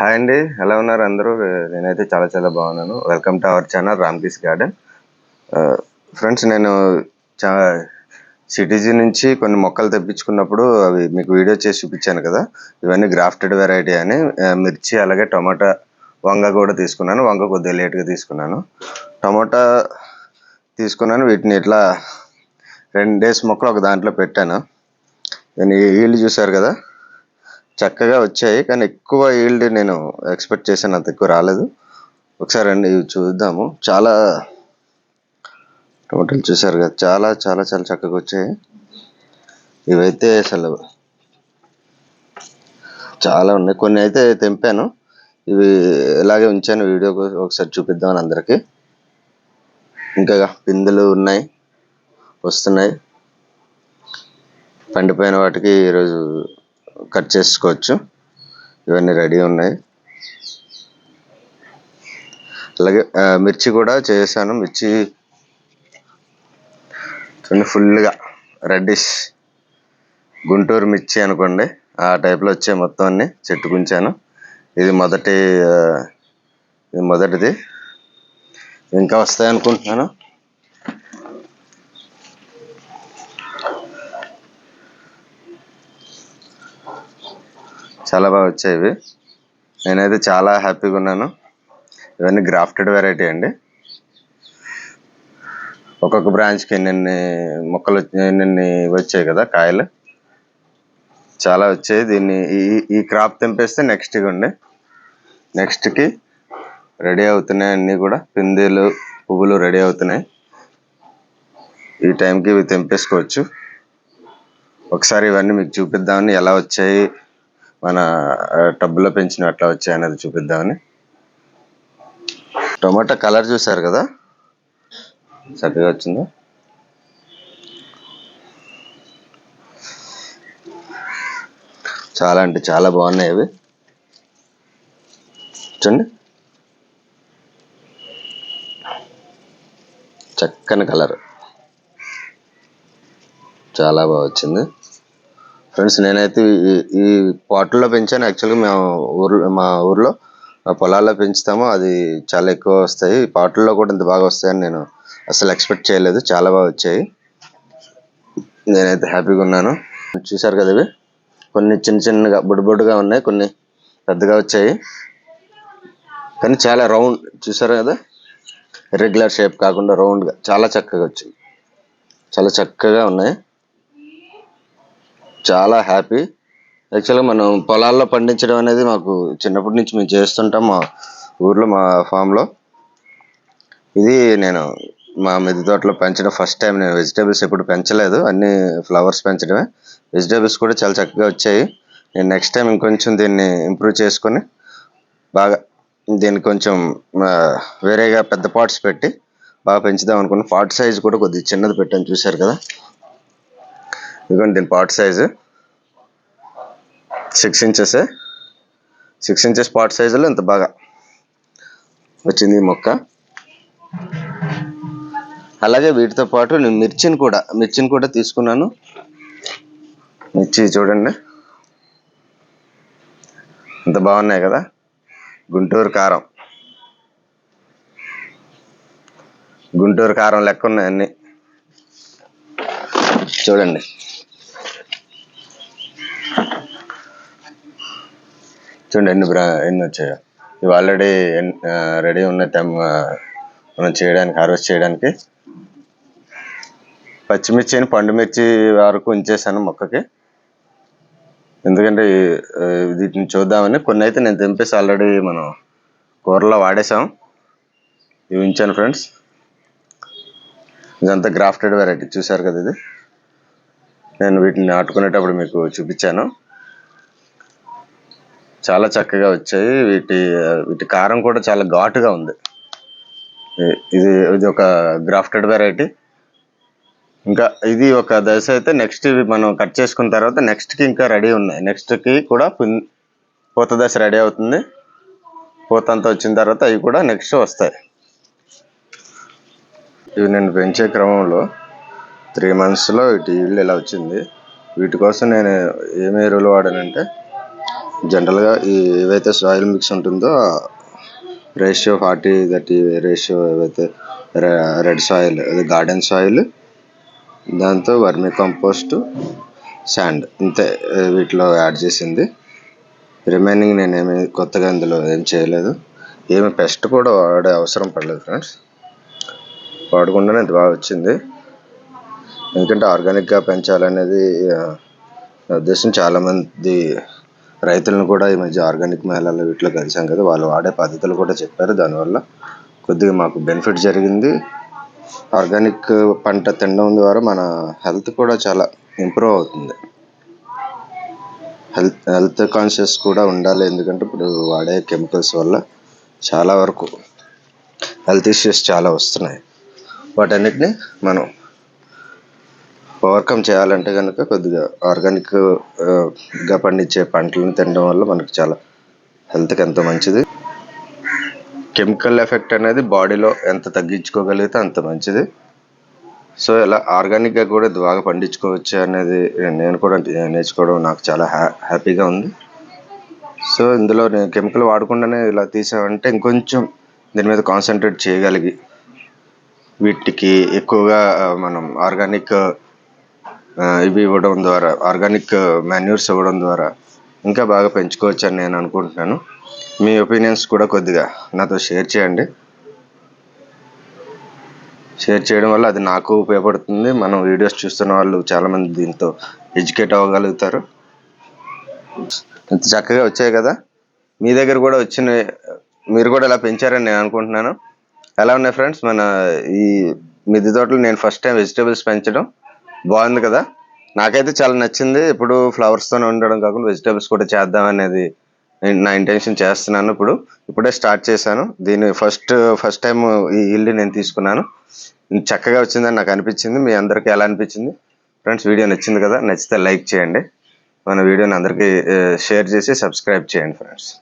Hi అండి ఎలా ఉన్నారు అందరూ? నేనైతే చాలా చాలా బాగున్నాను. Welcome to our channel Ramki's garden friends నేను చా సిటీజీ నుంచి కొన్ని మొక్కలు తెప్పించుకున్నప్పుడు అవి మీకు వీడియో చేసి చూపించాను కదా. ఇవన్నీ గ్రాఫ్టెడ్ వెరైటీ అని మిర్చి అలాగే టమాటా వంగ కూడా తీసుకున్నాను. వంగ కొద్దిగా లేట్గా తీసుకున్నాను. టమాటా తీసుకున్నాను. వీటిని ఇట్లా రెండు డేస్ మొక్కలు ఒక దాంట్లో పెట్టాను. నేను వీళ్ళు చూసారు కదా? చక్కగా వచ్చాయి. కానీ ఎక్కువ ఈల్డ్ నేను ఎక్స్పెక్ట్ చేశాను. అంత ఎక్కువ రాలేదు. ఒకసారి అండి ఇవి చూద్దాము. చాలా టమాటాలు చూసారు కదా. చాలా చాలా చాలా చక్కగా వచ్చాయి. ఇవైతే అసలు చాలా ఉన్నాయి. కొన్ని అయితే తెంపాను. ఇవి ఇలాగే ఉంచాను. వీడియో ఒకసారి చూపిద్దామని అందరికి. ఇంకా పిందులు ఉన్నాయి. వస్తున్నాయి. పండిపోయిన వాటికి ఈరోజు కట్ చేసుకోవచ్చు. ఇవన్నీ రెడీ ఉన్నాయి. అలాగే మిర్చి కూడా చేశాను. మిర్చి చూడండి ఫుల్గా రెడ్డిష్ గుంటూరు మిర్చి అనుకోండి. ఆ టైప్లో వచ్చే మొత్తం అన్ని చెట్టుకుంచాను ఇది మొదటి ఇది మొదటిది. ఇంకా వస్తాయి అనుకుంటున్నాను చాలా బాగా వచ్చాయి నేనైతే చాలా హ్యాపీగా ఉన్నాను. ఇవన్నీ గ్రాఫ్టెడ్ వెరైటీ అండి. ఒక్కొక్క బ్రాంచ్కి ఎన్నెన్ని మొక్కలు వచ్చి- ఎన్నెన్ని వచ్చాయి కదా కాయలు. చాలా వచ్చాయి. దీన్ని ఈ ఈ క్రాప్ తెంపేస్తే నెక్స్ట్ ఇవ్వండి నెక్స్ట్కి రెడీ అవుతున్నాయి అన్నీ కూడా. పిందెలు పువ్వులు రెడీ అవుతున్నాయి. ఈ టైంకి ఇవి తెంపేసుకోవచ్చు. ఒకసారి ఇవన్నీ మీకు చూపిద్దామని ఎలా వచ్చాయి మన టబ్బులో పెంచిన అట్లా వచ్చాయి అనేది చూపిద్దామని. టొమాటో కలర్ చూసారు కదా? చక్కగా వచ్చిందా? చాలా అంటే చాలా బాగున్నాయి అవి. చూడండి. చక్కని కలర్. చాలా బాగా వచ్చింది. ఫ్రెండ్స్ నేనైతే ఈ ఈ పాట్లో పెంచాను. యాక్చువల్గా మేము ఊర్లో మా ఊర్లో పొలాల్లో పెంచుతాము. అది చాలా ఎక్కువ వస్తాయి. పాటల్లో కూడా ఇంత బాగా వస్తాయని నేను అసలు ఎక్స్పెక్ట్ చేయలేదు. చాలా బాగా వచ్చాయి. నేనైతే హ్యాపీగా ఉన్నాను. చూశారు కదా ఇవి? కొన్ని చిన్న చిన్నగా బుడ్డు ఉన్నాయి. కొన్ని పెద్దగా వచ్చాయి. కానీ చాలా రౌండ్ చూసారు కదా? రెగ్యులర్ షేప్ కాకుండా రౌండ్గా చాలా చక్కగా వచ్చింది చాలా చక్కగా ఉన్నాయి. చాలా హ్యాపీ యాక్చువల్గా మనం పొలాల్లో పండించడం అనేది మాకు చిన్నప్పటి నుంచి మేము చేస్తుంటాం మా ఊర్లో మా ఫామ్లో ఇది నేను మా మిద్దె తోటలో పెంచడం ఫస్ట్ టైం నేను వెజిటేబుల్స్ ఎప్పుడు పెంచలేదు. అన్ని ఫ్లవర్స్ పెంచడమే. వెజిటేబుల్స్ కూడా చాలా చక్కగా వచ్చాయి. నేను నెక్స్ట్ టైం ఇంకొంచెం దీన్ని ఇంప్రూవ్ చేసుకొని బాగా దీన్ని కొంచెం వేరేగా పెద్ద పాట్స్ పెట్టి బాగా పెంచుదాం అనుకున్నాను పాట్ సైజ్ కూడా కొద్దిగా చిన్నది పెట్టాను చూశారు కదా? ఇదిగోండి దీని pot size. Six inches six inches pot సైజులో ఇంత బాగా వచ్చింది ఈ మొక్క. అలాగే వీటితో పాటు నేను మిర్చిని కూడా మిర్చిని కూడా తీసుకున్నాను. మిర్చి చూడండి. ఇంత బాగున్నాయి కదా. గుంటూరు కారం. గుంటూరు కారం లెక్క ఉన్నాయన్నీ చూడండి. చూడండి ఎన్ని బ్రా ఎన్ని వచ్చాయో. ఇవి ఆల్రెడీ రెడీ ఉన్న తెమ్మ మనం చేయడానికి హార్వెస్ట్ చేయడానికి. పచ్చిమిర్చిని పండు మిర్చి వరకు ఉంచేసాను మొక్కకి. ఎందుకంటే వీటిని చూద్దామని కొన్ని అయితే నేను తెంపేసి ఆల్రెడీ మనం కూరలో వాడేసాం ఇవి ఉంచాను ఫ్రెండ్స్ ఇదంతా గ్రాఫ్టెడ్ వెరైటీ చూసారు కదా ఇది? నేను వీటిని నాటుకునేటప్పుడు మీకు చూపించాను. చాలా చక్కగా వచ్చాయి వీటి వీటి కారం కూడా చాలా ఘాటుగా ఉంది ఇది ఇది ఒక గ్రాఫ్టెడ్ వెరైటీ ఇంకా ఇది ఒక దశ అయితే నెక్స్ట్ ఇవి మనం కట్ చేసుకున్న తర్వాత నెక్స్ట్కి ఇంకా రెడీ ఉన్నాయి నెక్స్ట్కి కూడా పూత దశ రెడీ అవుతుంది పూత అంతా వచ్చిన తర్వాత అవి కూడా నెక్స్ట్ వస్తాయి ఇవి నేను పెంచే క్రమంలో త్రీ మంత్స్లో ఇటు ఇల్లు ఇలా వచ్చింది వీటి కోసం నేను ఏమి ఎరువులు వాడానంటే జనరల్గా ఈ ఏవైతే సాయిల్ మిక్స్ ఉంటుందో రేషియో ఫార్టీ థర్టీ రేషియో ఏవైతే రెడ్ సాయిల్ అది గార్డెన్ సాయిల్ దాంతో వర్మీ కంపోస్ట్ శాండ్ ఇంతే వీటిలో యాడ్ చేసింది. రిమైనింగ్ నేనేమి కొత్తగా ఇందులో ఏం చేయలేదు. ఏమి పెస్ట్ కూడా వాడే అవసరం పడలేదు ఫ్రెండ్స్ వాడకుండానే ఇది బాగా వచ్చింది. ఎందుకంటే ఆర్గానిక్గా పెంచాలనేది నా ఉద్దేశం చాలామంది రైతులను కూడా ఈ మధ్య ఆర్గానిక్ మేళాలు వీటిలో కలిసాం కదా వాళ్ళు వాడే పద్ధతులు కూడా చెప్పారు. దానివల్ల కొద్దిగా మాకు బెనిఫిట్ జరిగింది. ఆర్గానిక్ పంట తినడం ద్వారా మన హెల్త్ కూడా చాలా ఇంప్రూవ్ అవుతుంది. హెల్త్ హెల్త్ కాన్షియస్ కూడా ఉండాలి. ఎందుకంటే ఇప్పుడు వాడే కెమికల్స్ వల్ల చాలా వరకు హెల్త్ ఇష్యూస్ చాలా వస్తున్నాయి. వాటన్నిటిని మనం ఓవర్కమ్ చేయాలంటే కనుక కొద్దిగా ఆర్గానిక్గా పండించే పంటలను తినడం వల్ల మనకు చాలా హెల్త్కి ఎంతో మంచిది. కెమికల్ ఎఫెక్ట్ అనేది బాడీలో ఎంత తగ్గించుకోగలిగితే అంత మంచిది. సో ఇలా ఆర్గానిక్గా కూడా బాగా పండించుకోవచ్చు అనేది నేను కూడా నేర్చుకోవడం నాకు చాలా హ్యా హ్యాపీగా ఉంది. సో ఇందులో నేను కెమికల్ వాడకుండానే ఇలా తీసామంటే ఇంకొంచెం దీని మీద కాన్సన్ట్రేట్ చేయగలిగి వీటికి ఎక్కువగా మనం ఆర్గానిక్ ఇవి ఇవ్వడం ద్వారా ఆర్గానిక్ మాన్యూర్స్ ఇవ్వడం ద్వారా ఇంకా బాగా పెంచుకోవచ్చు అని నేను అనుకుంటున్నాను. మీ ఒపీనియన్స్ కూడా కొద్దిగా నాతో షేర్ చేయండి. షేర్ చేయడం వల్ల అది నాకు ఉపయోగపడుతుంది. మనం వీడియోస్ చూస్తున్న వాళ్ళు చాలామంది దీంతో ఎడ్యుకేట్ అవ్వగలుగుతారు. ఇంత చక్కగా వచ్చాయి కదా. మీ దగ్గర కూడా వచ్చిన మీరు కూడా ఇలా పెంచారని నేను అనుకుంటున్నాను. ఎలా ఉన్నాయి ఫ్రెండ్స్? మన ఈ మిద్దె తోటలు నేను ఫస్ట్ టైం వెజిటేబుల్స్ పెంచడం. బాగుంది కదా? నాకైతే చాలా నచ్చింది. ఇప్పుడు ఫ్లవర్స్తోనే ఉండడం కాకుండా వెజిటేబుల్స్ కూడా చేద్దాం అనేది నేను- నా ఇంటెన్షన్ చేస్తున్నాను ఇప్పుడు. ఇప్పుడే స్టార్ట్ చేశాను. దీని ఫస్ట్ ఫస్ట్ టైం ఈ ఇల్లు నేను తీసుకున్నాను. చక్కగా వచ్చిందని నాకు అనిపించింది. మీ అందరికీ ఎలా అనిపించింది? ఫ్రెండ్స్ వీడియో నచ్చింది కదా? నచ్చితే లైక్ చేయండి. మన వీడియోని అందరికీ షేర్ చేసి సబ్స్క్రైబ్ చేయండి ఫ్రెండ్స్